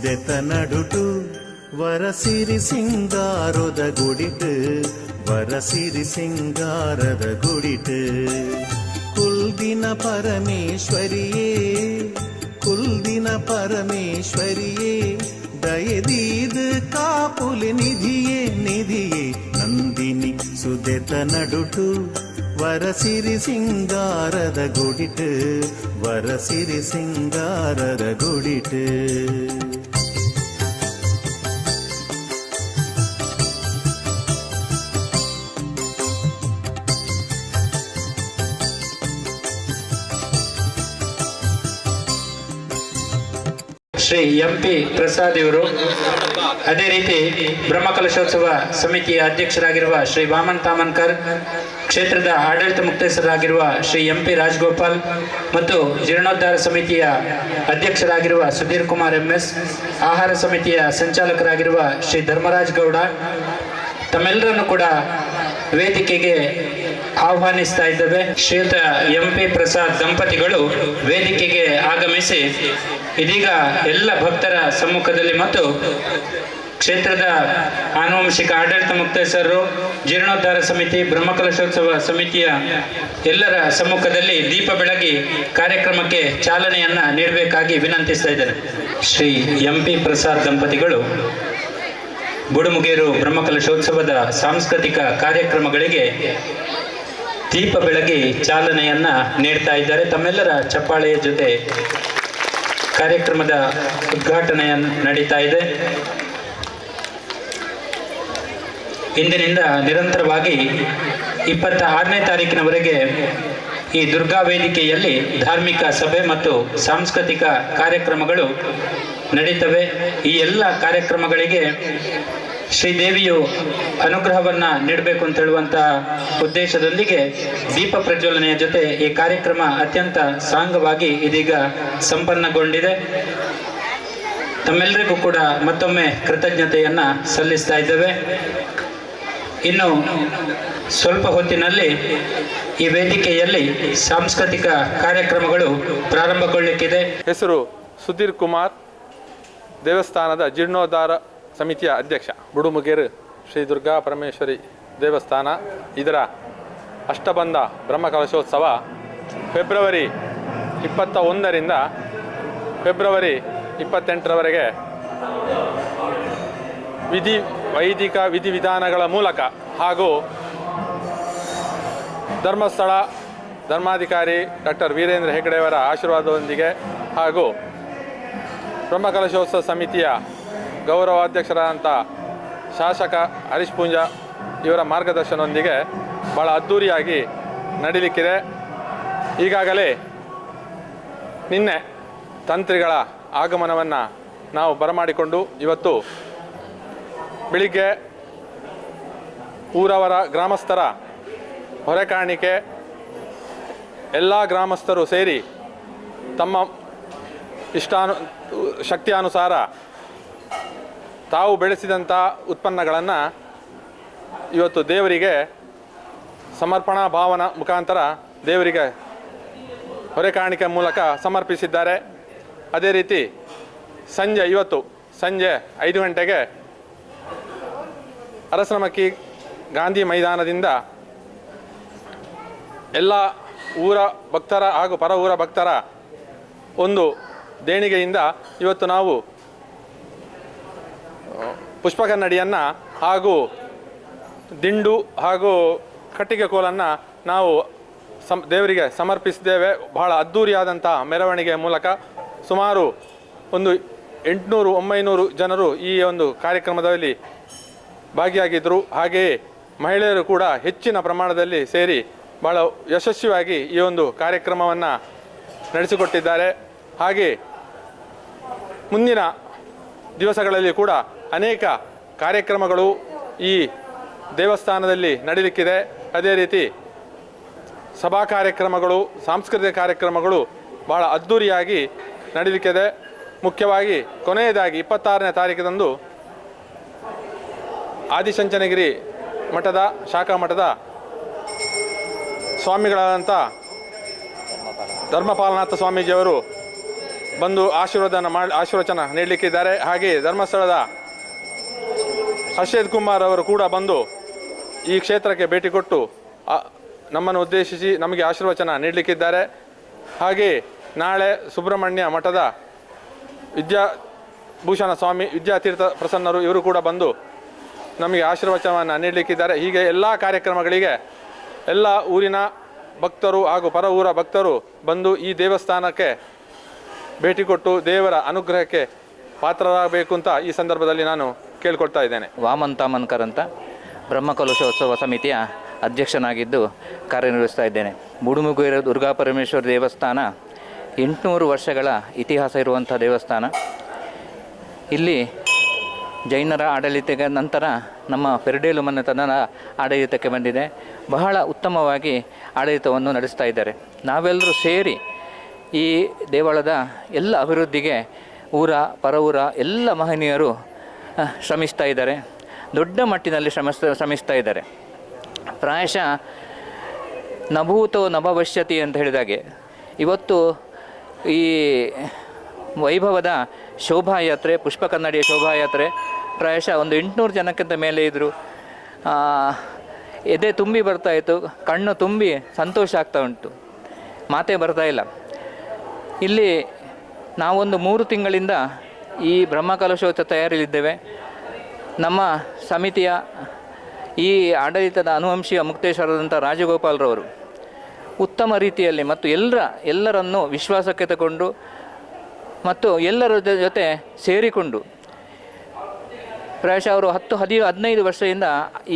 ಸುದೆತ ನಡುಟು ವರಸಿರಿ ಸಿಂಗಾರದ ಗುಡಿಟು ವರಸಿರಿ ಸಿಂಗಾರದ ಗುಡಿಟು ಕುಲ್ದಿನ ಪರಮೇಶ್ವರಿಯೇ ಕುಲ್ದಿನ ಪರಮೇಶ್ವರಿಯೇ ದಯದೀದು ಕಾಪುಲಿ ನಿಧಿಯೇ ನಿಧಿಯೇ ನಂದಿನಿ ಸುದೆತ ನಡುಟು ವರಸಿರಿ ಸಿಂಗಾರದ ಗುಡಿಟು ವರಸಿರಿ ಸಿಂಗಾರದ ಗುಡಿಟು ಶ್ರೀ ಎಂ ಪಿ ಪ್ರಸಾದ್ ಇವರು. ಅದೇ ರೀತಿ ಬ್ರಹ್ಮಕಲಶೋತ್ಸವ ಸಮಿತಿಯ ಅಧ್ಯಕ್ಷರಾಗಿರುವ ಶ್ರೀ ವಾಮನ್ ತಾಮನ್ಕರ್, ಕ್ಷೇತ್ರದ ಆಡಳಿತ ಮುಕ್ತೇಸರಾಗಿರುವ ಶ್ರೀ ಎಂ ಪಿ ರಾಜಗೋಪಾಲ್ ಮತ್ತು ಜೀರ್ಣೋದ್ಧಾರ ಸಮಿತಿಯ ಅಧ್ಯಕ್ಷರಾಗಿರುವ ಸುಧೀರ್ ಕುಮಾರ್ ಎಂ ಎಸ್ ಆಹಾರ ಸಮಿತಿಯ ಸಂಚಾಲಕರಾಗಿರುವ ಶ್ರೀ ಧರ್ಮರಾಜ್ ಗೌಡ ತಮ್ಮೆಲ್ಲರನ್ನು ಕೂಡ ವೇದಿಕೆಗೆ ಆಹ್ವಾನಿಸ್ತಾ ಇದ್ದೇವೆ. ಶ್ರೀಯುತ ಎಂ ಪಿ ಪ್ರಸಾದ್ ದಂಪತಿಗಳು ವೇದಿಕೆಗೆ ಆಗಮಿಸಿ ಇದೀಗ ಎಲ್ಲ ಭಕ್ತರ ಸಮ್ಮುಖದಲ್ಲಿ ಮತ್ತು ಕ್ಷೇತ್ರದ ಆನುವಂಶಿಕ ಆಡಳಿತ ಮುಕ್ತೇಶ್ವರರು, ಜೀರ್ಣೋದ್ಧಾರ ಸಮಿತಿ, ಬ್ರಹ್ಮಕಲಶೋತ್ಸವ ಸಮಿತಿಯ ಎಲ್ಲರ ಸಮ್ಮುಖದಲ್ಲಿ ದೀಪ ಬೆಳಗಿ ಕಾರ್ಯಕ್ರಮಕ್ಕೆ ಚಾಲನೆಯನ್ನ ನೀಡಬೇಕಾಗಿ ವಿನಂತಿಸ್ತಾ ಇದ್ದಾರೆ ಶ್ರೀ ಎಂ ಪಿ ಪ್ರಸಾದ್ ದಂಪತಿಗಳು, ಬುಡುಮುಗೇರು ಬ್ರಹ್ಮಕಲಶೋತ್ಸವದ ಸಾಂಸ್ಕೃತಿಕ ಕಾರ್ಯಕ್ರಮಗಳಿಗೆ ದೀಪ ಬೆಳಗಿ ಚಾಲನೆಯನ್ನ ನೀಡ್ತಾ ಇದ್ದಾರೆ. ತಮ್ಮೆಲ್ಲರ ಚಪ್ಪಾಳೆಯ ಜೊತೆ ಕಾರ್ಯಕ್ರಮದ ಉದ್ಘಾಟನೆಯ ನಡೀತಾ ಇದೆ. ಇಂದಿನಿಂದ ನಿರಂತರವಾಗಿ ಇಪ್ಪತ್ತ ಆರನೇ ತಾರೀಕಿನವರೆಗೆ ಈ ದುರ್ಗಾ ವೇದಿಕೆಯಲ್ಲಿ ಧಾರ್ಮಿಕ ಸಭೆ ಮತ್ತು ಸಾಂಸ್ಕೃತಿಕ ಕಾರ್ಯಕ್ರಮಗಳು ನಡೀತವೆ. ಈ ಎಲ್ಲ ಕಾರ್ಯಕ್ರಮಗಳಿಗೆ ಶ್ರೀದೇವಿಯು ಅನುಗ್ರಹವನ್ನ ನೀಡಬೇಕು ಅಂತ ಹೇಳುವಂತ ಉದ್ದೇಶದೊಂದಿಗೆ ದೀಪ ಪ್ರಜ್ವಲನೆಯ ಜೊತೆ ಈ ಕಾರ್ಯಕ್ರಮ ಅತ್ಯಂತ ಸಾಂಗವಾಗಿ ಇದೀಗ ಸಂಪನ್ನಗೊಂಡಿದೆ. ತಮ್ಮೆಲ್ಲರಿಗೂ ಕೂಡ ಮತ್ತೊಮ್ಮೆ ಕೃತಜ್ಞತೆಯನ್ನ ಸಲ್ಲಿಸ್ತಾ ಇದ್ದೇವೆ. ಇನ್ನು ಸ್ವಲ್ಪ ಹೊತ್ತಿನಲ್ಲಿ ಈ ವೇದಿಕೆಯಲ್ಲಿ ಸಾಂಸ್ಕೃತಿಕ ಕಾರ್ಯಕ್ರಮಗಳು ಪ್ರಾರಂಭಗೊಳ್ಳಿಕ್ಕಿದೆ. ಹೆಸರು ಸುಧೀರ್ ಕುಮಾರ್, ದೇವಸ್ಥಾನದ ಜೀರ್ಣೋದ್ಧಾರ ಸಮಿತಿಯ ಅಧ್ಯಕ್ಷ ಬುಡುಮುಗೇರು ಶ್ರೀ ದುರ್ಗಾ ಪರಮೇಶ್ವರಿ ದೇವಸ್ಥಾನ, ಇದರ ಅಷ್ಟಬಂಧ ಬ್ರಹ್ಮಕಲಶೋತ್ಸವ ಫೆಬ್ರವರಿ ಇಪ್ಪತ್ತ ಒಂದರಿಂದ ಫೆಬ್ರವರಿ ಇಪ್ಪತ್ತೆಂಟರವರೆಗೆ ವಿಧಿ ವೈದಿಕ ವಿಧಿವಿಧಾನಗಳ ಮೂಲಕ ಹಾಗೂ ಧರ್ಮಸ್ಥಳ ಧರ್ಮಾಧಿಕಾರಿ ಡಾಕ್ಟರ್ ವೀರೇಂದ್ರ ಹೆಗ್ಡೆಯವರ ಆಶೀರ್ವಾದದೊಂದಿಗೆ ಹಾಗೂ ಬ್ರಹ್ಮಕಲಶೋತ್ಸವ ಸಮಿತಿಯ ಗೌರವಾಧ್ಯಕ್ಷರಾದಂಥ ಶಾಸಕ ಹರೀಶ್ ಪೂಂಜಾ ಇವರ ಮಾರ್ಗದರ್ಶನದೊಂದಿಗೆ ಭಾಳ ಅದ್ಧೂರಿಯಾಗಿ ನಡೀಲಿಕ್ಕಿದೆ. ಈಗಾಗಲೇ ನಿನ್ನೆ ತಂತ್ರಿಗಳ ಆಗಮನವನ್ನು ನಾವು ಬರಮಾಡಿಕೊಂಡು ಇವತ್ತು ಬೆಳಿಗ್ಗೆ ಊರವರ ಗ್ರಾಮಸ್ಥರ ಹೊರೆ ಕಾಣಿಕೆ, ಎಲ್ಲ ಗ್ರಾಮಸ್ಥರು ಸೇರಿ ತಮ್ಮ ಇಷ್ಟಾನು, ಶಕ್ತಿಯಾನುಸಾರ ತಾವು ಬೆಳೆಸಿದಂಥ ಉತ್ಪನ್ನಗಳನ್ನು ಇವತ್ತು ದೇವರಿಗೆ ಸಮರ್ಪಣಾ ಭಾವನ ಮುಖಾಂತರ ದೇವರಿಗೆ ಹೊರೆ ಕಾಣಿಕೆ ಮೂಲಕ ಸಮರ್ಪಿಸಿದ್ದಾರೆ. ಅದೇ ರೀತಿ ಸಂಜೆ ಇವತ್ತು ಸಂಜೆ ಐದು ಗಂಟೆಗೆ ಅರಸನಮಕ್ಕಿ ಗಾಂಧಿ ಮೈದಾನದಿಂದ ಎಲ್ಲ ಊರ ಭಕ್ತರ ಹಾಗೂ ಪರ ಊರ ಭಕ್ತರ ಒಂದು ದೇಣಿಗೆಯಿಂದ ಇವತ್ತು ನಾವು ಪುಷ್ಪ ಕನ್ನಡಿಯನ್ನು ಹಾಗೂ ದಿಂಡು ಹಾಗೂ ಕಟ್ಟಿಗೆ ಕೋಲನ್ನು ನಾವು ಸಮ್, ದೇವರಿಗೆ ಸಮರ್ಪಿಸಿದ್ದೇವೆ. ಬಹಳ ಅದ್ಧೂರಿಯಾದಂಥ ಮೆರವಣಿಗೆ ಮೂಲಕ ಸುಮಾರು ಒಂದು ಎಂಟುನೂರು, ಒಂಬೈನೂರು ಜನರು ಈ ಒಂದು ಕಾರ್ಯಕ್ರಮದಲ್ಲಿ ಭಾಗಿಯಾಗಿದ್ದರು ಹಾಗೆಯೇ ಮಹಿಳೆಯರು ಕೂಡ ಹೆಚ್ಚಿನ ಪ್ರಮಾಣದಲ್ಲಿ ಸೇರಿ ಭಾಳ ಯಶಸ್ವಿಯಾಗಿ ಈ ಒಂದು ಕಾರ್ಯಕ್ರಮವನ್ನು ನಡೆಸಿಕೊಟ್ಟಿದ್ದಾರೆ. ಹಾಗೆ ಮುಂದಿನ ದಿವಸಗಳಲ್ಲಿ ಕೂಡ ಅನೇಕ ಕಾರ್ಯಕ್ರಮಗಳು ಈ ದೇವಸ್ಥಾನದಲ್ಲಿ ನಡೀಲಿಕ್ಕಿದೆ. ಅದೇ ರೀತಿ ಸಭಾ ಕಾರ್ಯಕ್ರಮಗಳು, ಸಾಂಸ್ಕೃತಿಕ ಕಾರ್ಯಕ್ರಮಗಳು ಬಹಳ ಅದ್ಧೂರಿಯಾಗಿ ನಡೀಲಿಕ್ಕಿದೆ. ಮುಖ್ಯವಾಗಿ ಕೊನೆಯದಾಗಿ ಇಪ್ಪತ್ತಾರನೇ ತಾರೀಕಿನಂದು ಆದಿಶಂಚನಗಿರಿ ಮಠದ, ಶಾಖಾ ಮಠದ ಸ್ವಾಮಿಗಳಾದಂಥ ಧರ್ಮಪಾಲನಾಥ ಸ್ವಾಮೀಜಿಯವರು ಬಂದು ಆಶೀರ್ವಾದನ ಮಾಡಿ, ಆಶೀರ್ವಚನ ನೀಡಲಿಕ್ಕಿದ್ದಾರೆ. ಹಾಗೆ ಧರ್ಮಸ್ಥಳದ ಹರ್ಷೇದ್ ಕುಮಾರ್ ಅವರು ಕೂಡ ಬಂದು ಈ ಕ್ಷೇತ್ರಕ್ಕೆ ಭೇಟಿ ಕೊಟ್ಟು ನಮ್ಮನ್ನು ಉದ್ದೇಶಿಸಿ ನಮಗೆ ಆಶೀರ್ವಚನ ನೀಡಲಿಕ್ಕಿದ್ದಾರೆ. ಹಾಗೆ ನಾಳೆ ಸುಬ್ರಹ್ಮಣ್ಯ ಮಠದ ವಿದ್ಯಾಭೂಷಣ ಸ್ವಾಮಿ, ವಿದ್ಯಾತೀರ್ಥ ಪ್ರಸನ್ನರು ಇವರು ಕೂಡ ಬಂದು ನಮಗೆ ಆಶೀರ್ವಚನವನ್ನು ನೀಡಲಿಕ್ಕಿದ್ದಾರೆ. ಹೀಗೆ ಎಲ್ಲ ಕಾರ್ಯಕ್ರಮಗಳಿಗೆ ಎಲ್ಲ ಊರಿನ ಭಕ್ತರು ಹಾಗೂ ಪರ ಊರ ಭಕ್ತರು ಬಂದು ಈ ದೇವಸ್ಥಾನಕ್ಕೆ ಭೇಟಿ ಕೊಟ್ಟು ದೇವರ ಅನುಗ್ರಹಕ್ಕೆ ಪಾತ್ರರಾಗಬೇಕು ಅಂತ ಈ ಸಂದರ್ಭದಲ್ಲಿ ನಾನು ಕೇಳ್ಕೊಳ್ತಾ ಇದ್ದೇನೆ. ವಾಮನ್ ತಾಮನ್ಕರ್ ಅಂತ ಬ್ರಹ್ಮಕಲಶೋತ್ಸವ ಸಮಿತಿಯ ಅಧ್ಯಕ್ಷನಾಗಿದ್ದು ಕಾರ್ಯನಿರ್ವಹಿಸ್ತಾ ಇದ್ದೇನೆ. ಬುಡುಮುಗುಯಿರ ದುರ್ಗಾ ಪರಮೇಶ್ವರ ದೇವಸ್ಥಾನ ಎಂಟುನೂರು ವರ್ಷಗಳ ಇತಿಹಾಸ ಇರುವಂಥ ದೇವಸ್ಥಾನ. ಇಲ್ಲಿ ಜೈನರ ಆಡಳಿತದ ನಂತರ ನಮ್ಮ ಪೆರಡೇಲು ಮನೆತನದ ಆಡಳಿತಕ್ಕೆ ಬಂದಿದೆ. ಬಹಳ ಉತ್ತಮವಾಗಿ ಆಡಳಿತವನ್ನು ನಡೆಸ್ತಾ ಇದ್ದಾರೆ. ನಾವೆಲ್ಲರೂ ಸೇರಿ ಈ ದೇವಾಲಯದ ಎಲ್ಲ ಅಭಿವೃದ್ಧಿಗೆ ಊರ ಪರವೂರ ಎಲ್ಲ ಮಹನೀಯರು ಶ್ರಮಿಸ್ತಾ ಇದ್ದಾರೆ. ದೊಡ್ಡ ಮಟ್ಟಿನಲ್ಲಿ ಶ್ರಮಿಸ್ ಶ್ರಮಿಸ್ತಾ ಇದ್ದಾರೆ. ಪ್ರಾಯಶಃ ನಭೂತೋ ನಭವಶ್ಯತಿ ಅಂತ ಹೇಳಿದಾಗೆ ಇವತ್ತು ಈ ವೈಭವದ ಶೋಭಾಯಾತ್ರೆ, ಪುಷ್ಪ ಕನ್ನಡಿಯ ಶೋಭಾಯಾತ್ರೆ ಪ್ರಾಯಶಃ ಒಂದು ಎಂಟುನೂರು ಜನಕ್ಕಿಂತ ಮೇಲೆ ಇದ್ದರು ಎದೆ ತುಂಬಿ ಬರ್ತಾ ಇತ್ತು, ಕಣ್ಣು ತುಂಬಿ ಸಂತೋಷ ಆಗ್ತಾ ಉಂಟು. ಮಾತೇ ಬರ್ತಾ ಇಲ್ಲ. ಇಲ್ಲಿ ನಾವೊಂದು ಮೂರು ತಿಂಗಳಿಂದ ಈ ಬ್ರಹ್ಮಕಲಶೋತ್ಸವ ತಯಾರಿಯಲ್ಲಿದ್ದೇವೆ. ನಮ್ಮ ಸಮಿತಿಯ ಈ ಆಡಳಿತದ ಅನುವಂಶೀಯ ಮುಕ್ತೇಶ್ವರದಂಥ ರಾಜಗೋಪಾಲ್ರವರು ಉತ್ತಮ ರೀತಿಯಲ್ಲಿ ಮತ್ತು ಎಲ್ಲರ, ಎಲ್ಲರನ್ನು ವಿಶ್ವಾಸಕ್ಕೆ ತಗೊಂಡು ಮತ್ತು ಎಲ್ಲರ ಜೊತೆ ಸೇರಿಕೊಂಡು ಪ್ರಾಯಶಃ ಅವರು ಹತ್ತು ಹದಿ ಹದಿನೈದು ವರ್ಷದಿಂದ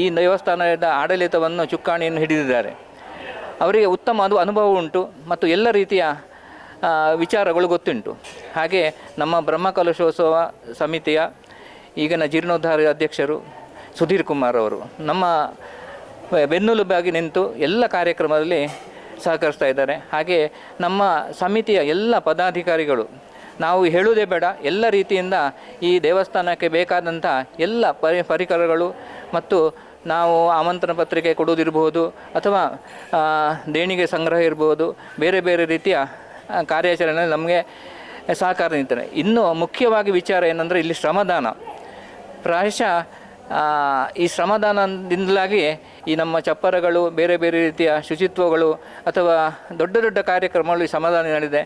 ಈ ದೇವಸ್ಥಾನದ ಆಡಳಿತವನ್ನು ಚುಕ್ಕಾಣಿಯನ್ನು ಹಿಡಿದಿದ್ದಾರೆ. ಅವರಿಗೆ ಉತ್ತಮ ಅದು ಅನುಭವ ಉಂಟು ಮತ್ತು ಎಲ್ಲ ರೀತಿಯ ವಿಚಾರಗಳು ಗೊತ್ತುಂಟು. ಹಾಗೆ ನಮ್ಮ ಬ್ರಹ್ಮಕಲಶೋತ್ಸವ ಸಮಿತಿಯ ಈಗಿನ ಜೀರ್ಣೋದ್ಧಾರ ಅಧ್ಯಕ್ಷರು ಸುಧೀರ್ ಕುಮಾರ್ ಅವರು ನಮ್ಮ ಬೆನ್ನೆಲುಬಾಗಿ ನಿಂತು ಎಲ್ಲ ಕಾರ್ಯಕ್ರಮದಲ್ಲಿ ಸಹಕರಿಸ್ತಾ ಇದ್ದಾರೆ. ಹಾಗೆ ನಮ್ಮ ಸಮಿತಿಯ ಎಲ್ಲ ಪದಾಧಿಕಾರಿಗಳು, ನಾವು ಹೇಳುವುದೇ ಬೇಡ, ಎಲ್ಲ ರೀತಿಯಿಂದ ಈ ದೇವಸ್ಥಾನಕ್ಕೆ ಬೇಕಾದಂಥ ಎಲ್ಲ ಪರಿ, ಪರಿಕರಗಳು ಮತ್ತು ನಾವು ಆಮಂತ್ರಣ ಪತ್ರಿಕೆ ಕೊಡುವುದಿರ್ಬೋದು ಅಥವಾ ದೇಣಿಗೆ ಸಂಗ್ರಹ ಇರ್ಬೋದು ಬೇರೆ ಬೇರೆ ರೀತಿಯ ಕಾರ್ಯಾಚರಣೆ ನಮಗೆ ಸಹಕಾರ ನೀಡ್ತಾರೆ ಇನ್ನು ಮುಖ್ಯವಾಗಿ ವಿಚಾರ ಏನಂದರೆ ಇಲ್ಲಿ ಶ್ರಮದಾನ. ಪ್ರಾಯಶಃ ಈ ಶ್ರಮದಾನದಿಂದಲಾಗಿ ಈ ನಮ್ಮ ಚಪ್ಪರಗಳು, ಬೇರೆ ಬೇರೆ ರೀತಿಯ ಶುಚಿತ್ವಗಳು ಅಥವಾ ದೊಡ್ಡ ದೊಡ್ಡ ಕಾರ್ಯಕ್ರಮಗಳು ಈ ಶ್ರಮದಾನ ನಡೆದಿದೆ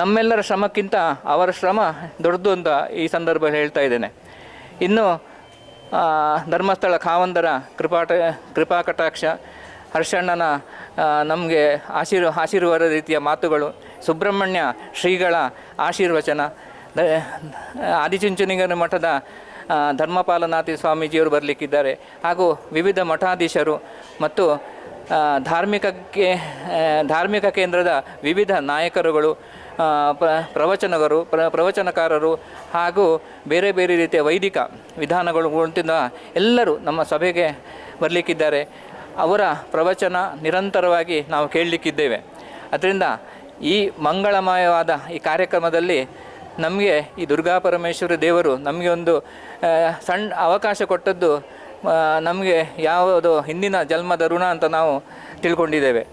ನಮ್ಮೆಲ್ಲರ ಶ್ರಮಕ್ಕಿಂತ ಅವರ ಶ್ರಮ ದೊಡ್ಡದು ಅಂತ ಈ ಸಂದರ್ಭದಲ್ಲಿ ಹೇಳ್ತಾ ಇದ್ದೇನೆ. ಇನ್ನು ಧರ್ಮಸ್ಥಳ, ಖಾವಂದರ ಕೃಪಾಟ ಕೃಪಾ ಕಟಾಕ್ಷ ಹರ್ಷಣ್ಣನ ನಮಗೆ ಆಶೀರ್ ಆಶೀರ್ವಾದ ರೀತಿಯ ಮಾತುಗಳು. ಸುಬ್ರಹ್ಮಣ್ಯ ಶ್ರೀಗಳ ಆಶೀರ್ವಚನ. ದ- ಆದಿಚುಂಚನಗಿರಿ ಮಠದ ಧರ್ಮಪಾಲನಾಥಿ ಸ್ವಾಮೀಜಿಯವರು ಬರಲಿಕ್ಕಿದ್ದಾರೆ. ಹಾಗೂ ವಿವಿಧ ಮಠಾಧೀಶರು ಮತ್ತು ಧಾರ್ಮಿಕಕ್ಕೆ ಧಾರ್ಮಿಕ ಕೇಂದ್ರದ ವಿವಿಧ ನಾಯಕರುಗಳು ಪ್ರ- ಪ್ರವಚನಗರು, ಪ್ರ, ಪ್ರವಚನಕಾರರು ಹಾಗೂ ಬೇರೆ ಬೇರೆ ರೀತಿಯ ವೈದಿಕ ವಿಧಾನಗಳು ಎಲ್ಲರೂ ನಮ್ಮ ಸಭೆಗೆ ಬರಲಿಕ್ಕಿದ್ದಾರೆ. ಅವರ ಪ್ರವಚನ ನಿರಂತರವಾಗಿ ನಾವು ಕೇಳಲಿಕ್ಕಿದ್ದೇವೆ. ಅದರಿಂದ ಈ ಮಂಗಳಮಯವಾದ ಈ ಕಾರ್ಯಕ್ರಮದಲ್ಲಿ ನಮಗೆ ಈ ದುರ್ಗಾ ಪರಮೇಶ್ವರಿ ದೇವರು ನಮಗೆ ಒಂದು ಸಣ್ಣ ಅವಕಾಶ ಕೊಟ್ಟದ್ದು ನಮಗೆ ಯಾವುದು ಹಿಂದಿನ ಜನ್ಮದ ಋಣ ಅಂತ ನಾವು ತಿಳ್ಕೊಂಡಿದ್ದೇವೆ.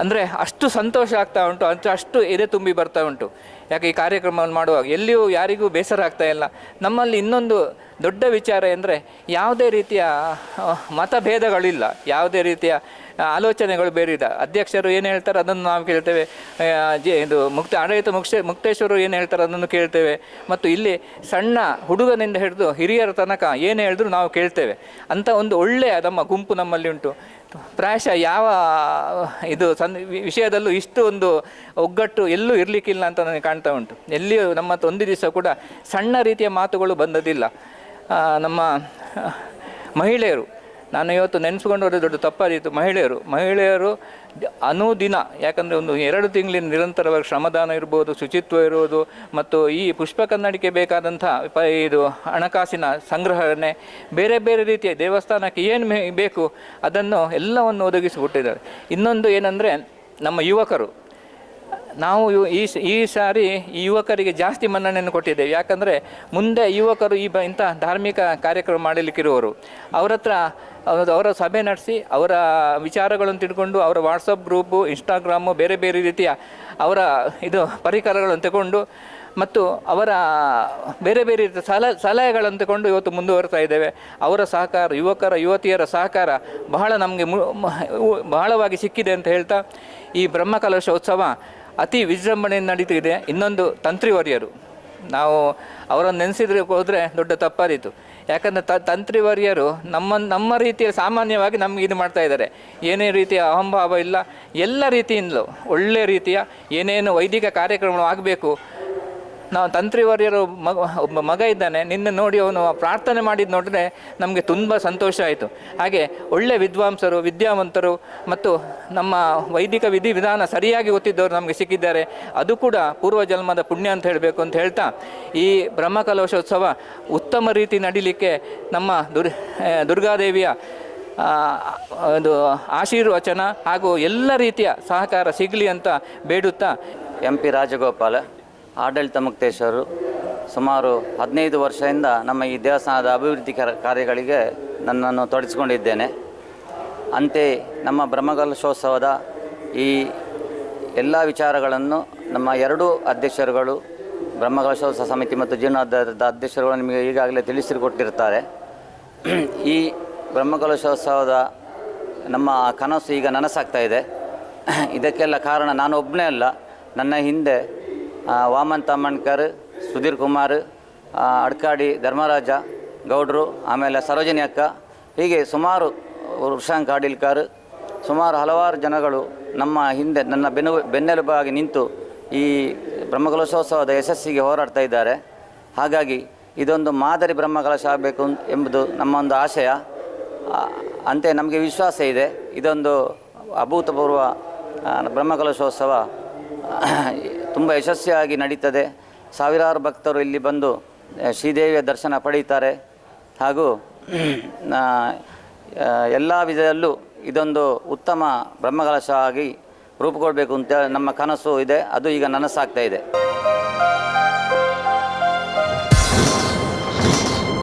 ಅಂದರೆ ಅಷ್ಟು ಸಂತೋಷ ಆಗ್ತಾ ಉಂಟು ಅಂತ ಅಷ್ಟು ಎದೆ ತುಂಬಿ ಬರ್ತಾ ಉಂಟು. ಯಾಕೆ ಈ ಕಾರ್ಯಕ್ರಮವನ್ನು ಮಾಡುವಾಗ ಎಲ್ಲಿಯೂ ಯಾರಿಗೂ ಬೇಸರ ಆಗ್ತಾ ಇಲ್ಲ. ನಮ್ಮಲ್ಲಿ ಇನ್ನೊಂದು ದೊಡ್ಡ ವಿಚಾರ ಎಂದರೆ ಯಾವುದೇ ರೀತಿಯ ಮತಭೇದಗಳಿಲ್ಲ. ಯಾವುದೇ ರೀತಿಯ ಆಲೋಚನೆಗಳು ಬೇರೆ ಇಲ್ಲ ಅಧ್ಯಕ್ಷರು ಏನು ಹೇಳ್ತಾರೆ ಅದನ್ನು ನಾವು ಕೇಳ್ತೇವೆ. ಜೆ, ಇದು ಮುಕ್ತ, ಆಡಳಿತ ಮುಕ್ತ ಮುಕ್ತೇಶ್ವರು ಏನು ಹೇಳ್ತಾರೆ ಅದನ್ನು ಕೇಳ್ತೇವೆ. ಮತ್ತು ಇಲ್ಲಿ ಸಣ್ಣ ಹುಡುಗನಿಂದ ಹಿಡಿದು ಹಿರಿಯರ ತನಕ ಏನು ಹೇಳಿದ್ರು ನಾವು ಕೇಳ್ತೇವೆ. ಅಂಥ ಒಂದು ಒಳ್ಳೆಯ ನಮ್ಮ ಗುಂಪು ನಮ್ಮಲ್ಲಿ ಉಂಟು. ಪ್ರಾಯಶಃ ಯಾವ, ಇದು ಸನ್ ವಿಷಯದಲ್ಲೂ ಇಷ್ಟು ಒಂದು ಒಗ್ಗಟ್ಟು ಎಲ್ಲೂ ಇರಲಿಕ್ಕಿಲ್ಲ ಅಂತ ನನಗೆ ಕಾಣ್ತಾ ಉಂಟು. ಎಲ್ಲಿಯೂ ನಮ್ಮ ಒಂದು ದಿವಸ ಕೂಡ ಸಣ್ಣ ರೀತಿಯ ಮಾತುಗಳು ಬಂದದಿಲ್ಲ ನಮ್ಮ ಮಹಿಳೆಯರು ನಾನು ಇವತ್ತು ನೆನೆಸ್ಕೊಂಡು ಹೋದ್ರೆ ದೊಡ್ಡ ತಪ್ಪಾದೀತು. ಮಹಿಳೆಯರು ಮಹಿಳೆಯರು ಅನುದಿನ, ಯಾಕಂದರೆ ಒಂದು ಎರಡು ತಿಂಗಳಿನ ನಿರಂತರವಾಗಿ ಶ್ರಮದಾನ ಇರ್ಬೋದು, ಶುಚಿತ್ವ ಇರುವುದು ಮತ್ತು ಈ ಪುಷ್ಪ ಕನ್ನಡಿಕೆ ಬೇಕಾದಂಥ ಪ ಇದು ಹಣಕಾಸಿನ ಸಂಗ್ರಹಣೆ, ಬೇರೆ ಬೇರೆ ರೀತಿಯ ದೇವಸ್ಥಾನಕ್ಕೆ ಏನು ಬೇಕು, ಅದನ್ನು ಎಲ್ಲವನ್ನು ಒದಗಿಸಿಬಿಟ್ಟಿದ್ದಾರೆ. ಇನ್ನೊಂದು ಏನಂದರೆ, ನಮ್ಮ ಯುವಕರು. ನಾವು ಈ ಈ ಸಾರಿ ಈ ಯುವಕರಿಗೆ ಜಾಸ್ತಿ ಮನ್ನಣೆಯನ್ನು ಕೊಟ್ಟಿದ್ದೇವೆ. ಯಾಕಂದರೆ ಮುಂದೆ ಯುವಕರು ಈ ಬ ಇಂಥ ಧಾರ್ಮಿಕ ಕಾರ್ಯಕ್ರಮ ಮಾಡಲಿಕ್ಕಿರುವವರು. ಅವರ ಹತ್ರ ಅವರ ಸಭೆ ನಡೆಸಿ, ಅವರ ವಿಚಾರಗಳನ್ನು ತಿಳ್ಕೊಂಡು, ಅವರ ವಾಟ್ಸಪ್ ಗ್ರೂಪು ಇನ್ಸ್ಟಾಗ್ರಾಮು ಬೇರೆ ಬೇರೆ ರೀತಿಯ ಅವರ ಇದು ಪರಿಕರಗಳನ್ನು ತಗೊಂಡು ಮತ್ತು ಅವರ ಬೇರೆ ಬೇರೆ ರೀತಿಯ ಸಲ, ಸಲಹೆಗಳನ್ನು ತಗೊಂಡು ಇವತ್ತು ಮುಂದುವರಿತಾ ಇದ್ದೇವೆ. ಅವರ ಸಹಕಾರ, ಯುವಕರ, ಯುವತಿಯರ ಸಹಕಾರ ಬಹಳ ನಮಗೆ ಬಹಳವಾಗಿ ಸಿಕ್ಕಿದೆ ಅಂತ ಹೇಳ್ತಾ, ಈ ಬ್ರಹ್ಮಕಲಶೋತ್ಸವ ಅತಿ ವಿಜೃಂಭಣೆಯಿಂದ ನಡೀತಿದೆ. ಇನ್ನೊಂದು ತಂತ್ರಿವರಿಯರು. ನಾವು ಅವರನ್ನು ನೆನೆಸಿದ್ರೆ ಹೋದರೆ ದೊಡ್ಡ ತಪ್ಪಾದೀತು. ಯಾಕಂದರೆ ತ ತಂತ್ರಿವರ್ಯರು ನಮ್ಮ ನಮ್ಮ ರೀತಿಯ ಸಾಮಾನ್ಯವಾಗಿ ನಮ್ಗೆ ಇದು ಮಾಡ್ತಾ ಇದ್ದಾರೆ. ಏನೇ ರೀತಿಯ ಅಹಂಭಾವ ಇಲ್ಲ, ಎಲ್ಲ ರೀತಿಯಿಂದಲೂ ಒಳ್ಳೆ ರೀತಿಯ ಏನೇನು ವೈದಿಕ ಕಾರ್ಯಕ್ರಮಗಳು ಆಗಬೇಕು ನಾವು ತಂತ್ರಿವರ್ಯರು ಮಗ, ಒಬ್ಬ ಮಗ ಇದ್ದಾನೆ, ನಿನ್ನೆ ನೋಡಿ ಅವನು ಪ್ರಾರ್ಥನೆ ಮಾಡಿದ್ದು ನೋಡಿದ್ರೆ ನಮಗೆ ತುಂಬ ಸಂತೋಷ ಆಯಿತು. ಹಾಗೆ ಒಳ್ಳೆ ವಿದ್ವಾಂಸರು, ವಿದ್ಯಾವಂತರು ಮತ್ತು ನಮ್ಮ ವೈದಿಕ ವಿಧಿವಿಧಾನ ಸರಿಯಾಗಿ ಗೊತ್ತಿದ್ದವರು ನಮಗೆ ಸಿಕ್ಕಿದ್ದಾರೆ. ಅದು ಕೂಡ ಪೂರ್ವ ಜನ್ಮದ ಪುಣ್ಯ ಅಂತ ಹೇಳಬೇಕು ಅಂತ ಹೇಳ್ತಾ, ಈ ಬ್ರಹ್ಮಕಲಶೋತ್ಸವ ಉತ್ತಮ ರೀತಿ ನಡೀಲಿಕ್ಕೆ ನಮ್ಮ ದುರ್ ದುರ್ಗಾದೇವಿಯ ಒಂದು ಆಶೀರ್ವಚನ ಹಾಗೂ ಎಲ್ಲ ರೀತಿಯ ಸಹಕಾರ ಸಿಗಲಿ ಅಂತ ಬೇಡುತ್ತಾ. M P Rajagopal. ಆಡಳಿತ ಮುಕ್ತೇಶ್ವರು ಸುಮಾರು ಹದಿನೈದು ವರ್ಷದಿಂದ ನಮ್ಮ ಈ ದೇವಸ್ಥಾನದ ಅಭಿವೃದ್ಧಿ ಕರ- ಕಾರ್ಯಗಳಿಗೆ ನನ್ನನ್ನು ತೊಡಗಿಸಿಕೊಂಡಿದ್ದೇನೆ. ಅಂತೆ ನಮ್ಮ ಬ್ರಹ್ಮಕಲಶೋತ್ಸವದ ಈ ಎಲ್ಲ ವಿಚಾರಗಳನ್ನು ನಮ್ಮ ಎರಡೂ ಅಧ್ಯಕ್ಷರುಗಳು ಬ್ರಹ್ಮಕಲಶೋತ್ಸವ ಸಮಿತಿ ಮತ್ತು ಜೀರ್ಣೋದ್ಧಾರದ ಅಧ್ಯಕ್ಷರುಗಳು ನಿಮಗೆ ಈಗಾಗಲೇ ತಿಳಿಸಿಕೊಟ್ಟಿರ್ತಾರೆ ಈ ಬ್ರಹ್ಮಕಲಶೋತ್ಸವದ ನಮ್ಮ ಕನಸು ಈಗ ನನಸಾಗ್ತಾ ಇದೆ. ಇದಕ್ಕೆಲ್ಲ ಕಾರಣ ನಾನು ಒಬ್ಬನೇ ಅಲ್ಲ. ನನ್ನ ಹಿಂದೆ ವಾಮನ್ ತಮ್ಮಣ್ಕರ್ ಸುಧೀರ್ ಕುಮಾರ್ ಅಡ್ಕಾಡಿ ಧರ್ಮರಾಜ, ಗೌಡ್ರು, ಆಮೇಲೆ ಸರೋಜಿನಿ ಅಕ್ಕ, ಹೀಗೆ ಸುಮಾರು ವೃಷಾಂಕ್ ಆಡಿಲ್ಕರ್, ಸುಮಾರು ಹಲವಾರು ಜನಗಳು ನಮ್ಮ ಹಿಂದೆ, ನನ್ನ ಬೆನ್ನು, ಬೆನ್ನೆಲುಬಾಗಿ ನಿಂತು ಈ ಬ್ರಹ್ಮಕಲಶೋತ್ಸವದ ಯಶಸ್ಸಿಗೆ ಹೋರಾಡ್ತಾ ಇದ್ದಾರೆ. ಹಾಗಾಗಿ ಇದೊಂದು ಮಾದರಿ ಬ್ರಹ್ಮಕಲಶ ಆಗಬೇಕು ಎಂಬುದು ನಮ್ಮ ಒಂದು ಆಶಯ. ಅಂತೆ ನಮಗೆ ವಿಶ್ವಾಸ ಇದೆ. ಇದೊಂದು ಅಭೂತಪೂರ್ವ ಬ್ರಹ್ಮಕಲಶೋತ್ಸವ ತುಂಬ ಯಶಸ್ವಿಯಾಗಿ ನಡೀತದೆ. ಸಾವಿರಾರು ಭಕ್ತರು ಇಲ್ಲಿ ಬಂದು ಶ್ರೀದೇವಿಯ ದರ್ಶನ ಪಡೀತಾರೆ ಹಾಗೂ ಎಲ್ಲ ವಿಧದಲ್ಲೂ ಇದೊಂದು ಉತ್ತಮ ಬ್ರಹ್ಮಕಲಶ ಆಗಿ ಅಂತ ನಮ್ಮ ಕನಸು ಇದೆ. ಅದು ಈಗ ನನಸಾಗ್ತಾ ಇದೆ.